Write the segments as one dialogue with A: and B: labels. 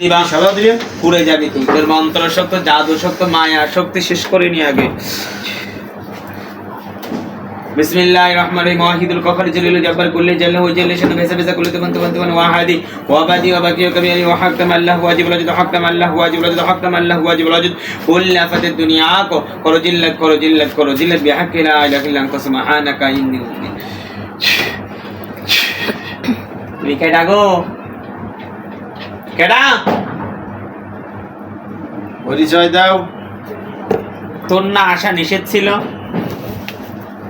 A: দিবা। পুড়ে যাবি তুই। তোর মন্ত্র শক্ত জাদু শক্ত মায়া শক্তি শেষ করে নি আগে। বিসমিল্লাহ রহমান রহিম। ওয়াহিদুল কফর জলিল জব্বার কুল্লি জাল্লাহু জাল্লা শানু ভেসা ভেসা কুল্লি তুমান তুমান তুমান ওয়াহাদি। ওয়াবাদি ওয়াবাকি ওয়াকাবিয়ানি ওয়াহাক্কাম আল্লাহ ওয়াজিব ওয়াজিদ হাক্কাম আল্লাহ ওয়াজিব ওয়াজিদ হাক্কাম আল্লাহ ওয়াজিব ওয়াজিদ। কুল্লা ফাতাদ দুনিয়া কো করো জিল্লাত করো জিল্লাত করো জিল্লাত বিহাক্কি লা ইলাহা ইল্লা আনতা সুবহানাকা ইন্নী তুমি কেডা গো? কেডা?
B: পরিচয় দাও।
A: তোর না আসা নিষেধ ছিল?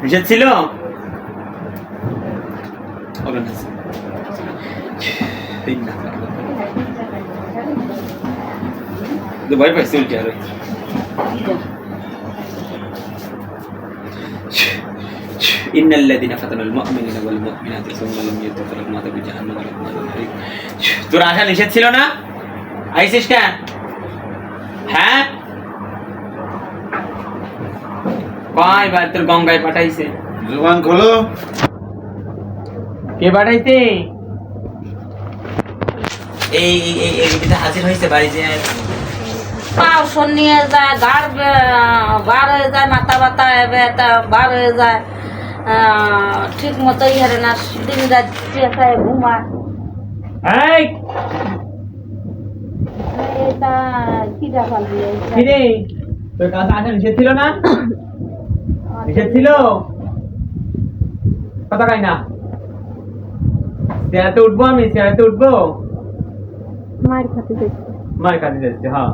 A: নিষেধ ছিল? ভয় পাইছি উল্টে আরও। إن الذين فتنوا المؤمنين والمؤمنات ثم لم يتوفوا لهم عذاب جهنم ولهم عذاب الحريق তোর আসা নিষেধ ছিল না আইসিস কেন হ্যাঁ কয় বার তোর গঙ্গায় পাঠাইছে
B: জোবান খোলো
A: কে পাঠাইছে এই এই এই এই এদিকে হাজির হয়েছে বাড়ি যে
C: পাও শোন নিয়ে যায় গাড় বে- বার হয়ে যায় মাথা ব্যথা ব্যথা বার হয়ে যায় আহ, ঠিক মতো ইহারে না দিন রাত চেঁচায় ঘুমায়
A: এই!
C: এটা কি দেখাল
A: কি রে তোর কাছে আসা নিষেধ ছিল না? নিষেধ ছিল? কথা কাই না। চেয়ারাতে উঠবো আমি চেয়ারাতে উঠবো?
C: খাতে
A: যাচ্ছে হ্যাঁ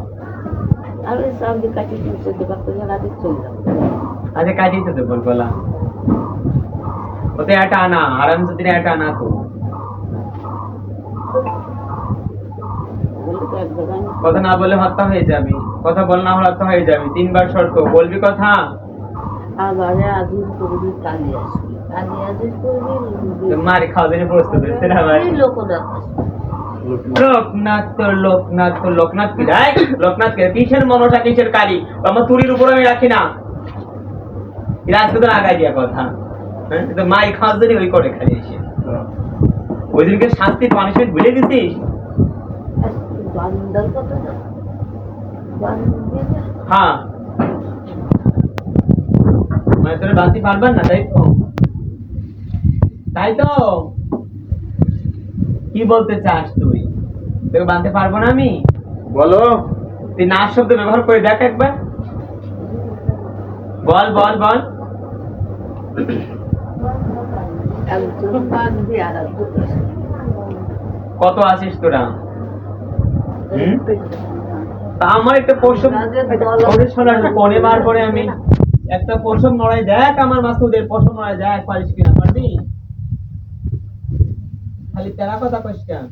C: আর ওই সব দিকে কাটি দিচ্ছে তো জানা দিচ্ছে চলে যাবে।
A: আচ্ছা কাটিয়ে তো বল বলা কথা না বলে হত্যা হয়ে যাবে কথা বল না হত্যা হয়ে যাবে তিনবার শর্ত বলবি কথা?
C: আবারে আজিজ করবি কালি আসবি কালি আজিজ করবি
A: তো মারি খাওয়া দিনে প্রস্তুত হচ্ছে না ভাই
C: এই
A: লোকনাথ। তো লোকনাথ তো লোকনাথ কি? রাই লোকনাথ কিসের মনসা কিসের কালী? আমার তুরির উপর আমি রাখি না। এরা আজকে তো আগাই দিয়া কথা। হ্যাঁ? মাই খাওয়ার জন্য ওই করে খালি এসে। ওই দিনকে শাস্তি পানিশমেন্ট ভুলে গেছিস? হ্যাঁ। মানে তোর বাঁচতে পারবেন না তাই তো? তাই তো? কি বলতে চাস তুই? তোকে বাঁধতে পারব না আমি?
B: বলো।
A: তুই নাচ শব্দ ব্যবহার করে দেখ একবার। বল বল বল। কত আছিস তোরা? আমার একটা কোণে মার করে আমি একটা প্রশ্ন নড়াই দেখ আমার মাসুদের প্রশ্ন নড়াই দেখ পারিস কিনা পারবি? খালি তেরা কথা কইস কেন?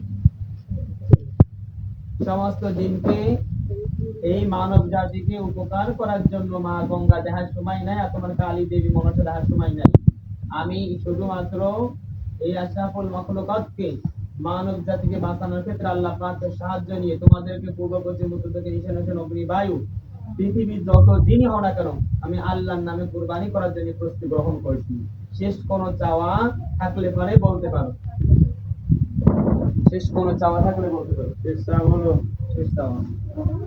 A: সমস্ত দিনকে এই মানব জাতিকে উপকার করার জন্য মা গঙ্গা দেখার সময় নাই আর তোমার কালী দেবী মনসা দেখার সময় নাই। আমি শুধুমাত্র এই আশরাফুল মখলুকাতকে মানব জাতিকে বাঁচানোর ক্ষেত্রে আল্লাহ পাকের সাহায্য নিয়ে তোমাদেরকে পূর্ব পশ্চিম উত্তর থেকে ঈশান ঈশান অগ্নি বায়ু পৃথিবীর যত যিনি হও না কেন আমি আল্লাহর নামে কুরবানি করার জন্য প্রস্তুতি গ্রহণ করছি। শেষ কোনো চাওয়া থাকলে পরে বলতে পারো। শেষ কোনো চাওয়া থাকলে বলতে পারো। শেষ চাওয়া রমজান সময় নাই
B: চেষ্টা থাকতে পারে বলো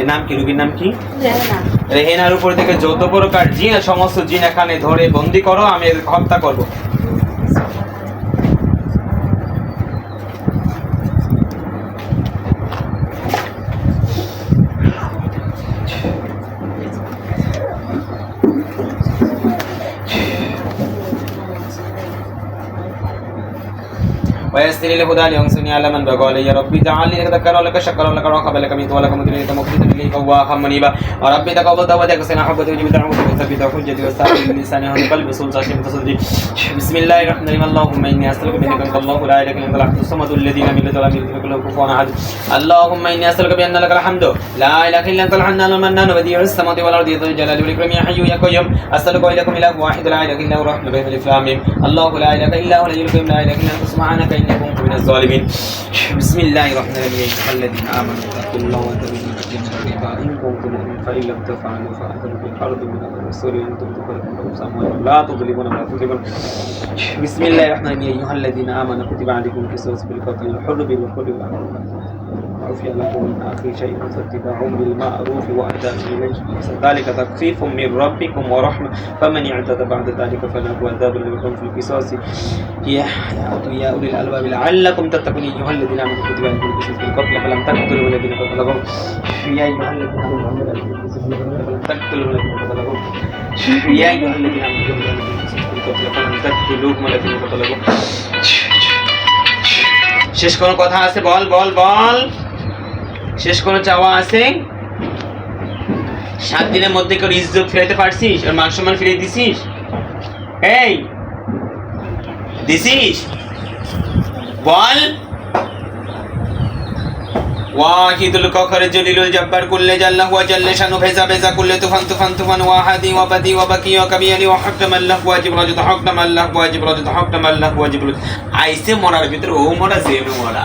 A: এর নাম কি? রুগীর নাম কি? রেহেনার উপর থেকে যত প্রকার জিন সমস্ত জিন এখানে ধরে বন্দি করো আমি হত্যা করব। ويسر لي الهدى لينصرني على من بغى علي. ربي اجعلني لك ذكرا لك شكرا لك رحبا لك ميت ولك مدري لك مخلصا اليك واخا منيبا. وربي تقبل توبتك سنا حبتي وجب دعوتك وثبت حجتي واستعمل بلساني ومن قلبي سلطة شيء تصدري بسم الله الرحمن الرحيم. اللهم إني أسألك بأنك أنت الله لا إله إلا أنت. الاحد الصمد الذي لم يلد ولم يولد له كفوا أحد. اللهم إني أسألك بأن لك الحمد. لا إله إلا أنت. الحنان المنان بديع السماوات والأرض. ذو الجلال والإكرام. يا حي يا قيوم. أسألك واليكم إله واحد. لا إله إلا هو. الرحمن الرحيم. ألف لام ميم. الله لا إله إلا هو. القيوم. لا إله إلا أنت. سبحانك كنت من الظالمين. بسم الله الرحمن الرحيم. الذين آمنوا اتقوا الله واتقوا الربا ان كنتم مؤمنين فإن لم تفعلوا فاعترفوا بالارض من الرسول ان تبدوا فلكم رؤوس اموالكم لا تظلمون ولا تظلمون بسم الله الرحمن الرحيم. يا أيها الذين آمنوا كتب عليكم القصاص في القتل الحر بالحر والعبد عفي لكم من اخي شيء فاتباع بالمعروف واداء اليه ذلك تخفيف من ربكم ورحمه فمن اعتدى بعد ذلك فله عذاب لكم في القصاص يا يا اولي الالباب لعلكم تتقون يا ايها الذين امنوا كتب عليكم القصاص في القتل فلم تقتلوا الذين قتلهم يا ايها الذين امنوا فلم تقتلوا الذين قتلهم يا ايها الذين امنوا كتب عليكم القصاص في القتل فلم تقتلوهم الذين قتلهم শেষ কোনো কথা আছে বল বল বল শেষ কোনো চাওয়া আছে সাত দিনের মধ্যে কেউ ইজ্জত ফিরাইতে পারছিস আর মান সম্মান ফিরিয়ে দিছিস এই দিছিস বল জব্বার কুল্লে ওয়া শানু ভেজা ভেজা কুল্লে তুফান তুফান তুফান ওয়াহাদি ওয়া বাদি ওয়া বাকি ওয়া কাবিয়ানি ওয়া হাকদাম আল্লাহ আল্লাহ ওয়াজিব রাজত হাকদাম আল্লাহ ওয়াজিব রাজত আইসে মরার ভিতরে ও মরা যে মরা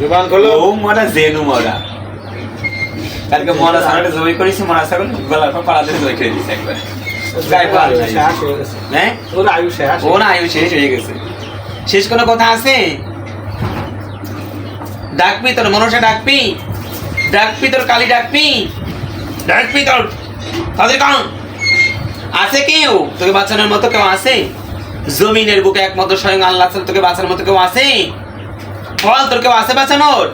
B: জবান খোলো।
A: ও মরা জেনু মরা। কালকে মরা সারাটা জমি করেছি মরা গলার পর জমি করে দিছে একবার। গায়ে পাল হ্যাঁ
B: ওর আয়ু শেষ
A: ওর আয়ু শেষ হয়ে গেছে। শেষ কোনো কথা আছে? ডাকবি তোর মনসা ডাকবি। ডাকবি তোর কালি ডাকবি। ডাকবি তোর। তাদের কারণ? আছে কেউ? তোকে বাঁচানোর মতো কেউ আছে? জমিনের বুকে একমাত্র স্বয়ং আল্লাহ তোকে বাঁচানোর মতো কেউ আছে? বল তোর কেউ আছে বাঁচানোর?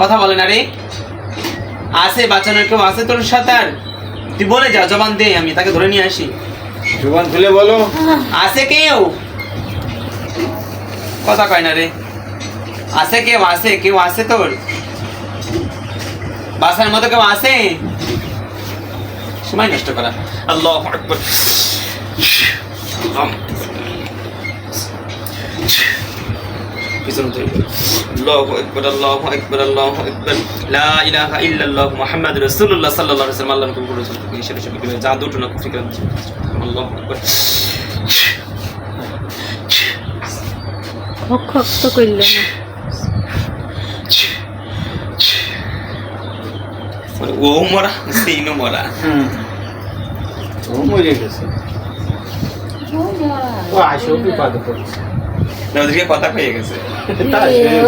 A: কথা বলে না রে। আছে বাঁচানোর কেউ আছে তোর সাথে আর? তুই বলে যা জবান দে আমি তাকে ধরে নিয়ে আসি।
B: জবান খুলে বলো।
A: আছে কেউ? কথা কয় না রে। আছে কেউ আছে কেউ আছে তোর? বাসার মতো কেউ আছে? সময় নষ্ট করা। আল্লাহ আকবার। পিছন থেকে। আল্লাহু আকবার আল্লাহু আকবার আল্লাহু আকবার। লা ইলাহা ইল্লাল্লাহ মুহাম্মাদুর রাসূলুল্লাহ সাল্লাল্লাহু আলাইহি ওয়াসাল্লাম। আল্লাহর রাসূল থেকে ঈশ্বরের সাথে কীভাবে জাদু টুনা কুফরি আল্লাহু আকবার।
C: ভক্ত করল না।
A: মানে ও মরা সেইনু মরা।
B: ও মরে গেছে। ও আসো বিপদ পড়ছে।
A: ওদেরকে কথা হয়ে গেছে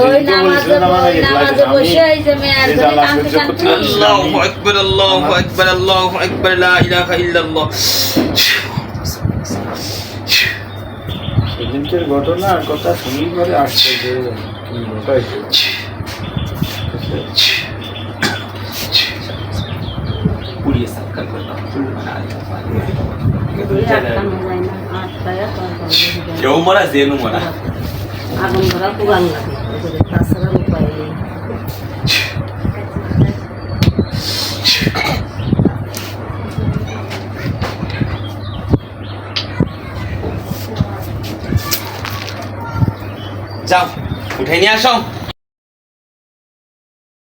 C: ওই নামাজে ওই নামাজে বসে এই যে মেয়ের ধরে কাঁদতে কাঁদতে
A: আল্লাহু আকবার আল্লাহু আকবার আল্লাহু আকবার লা ইলাহা ইল্লাল্লাহ
B: সেদিনকের ঘটনা কথা শুনি পরে আসছে যে কি ঘটাইছে
A: পুড়িয়ে সাক্ষাৎ করলাম
C: আটকানো যায় না আটকায়া তারপর
A: কেউ মরা জেনু মরা
C: আগুন ধরা পুরান লাগে। তাছাড়া উপায় নেই।
A: যাও উঠে নিয়ে আসো।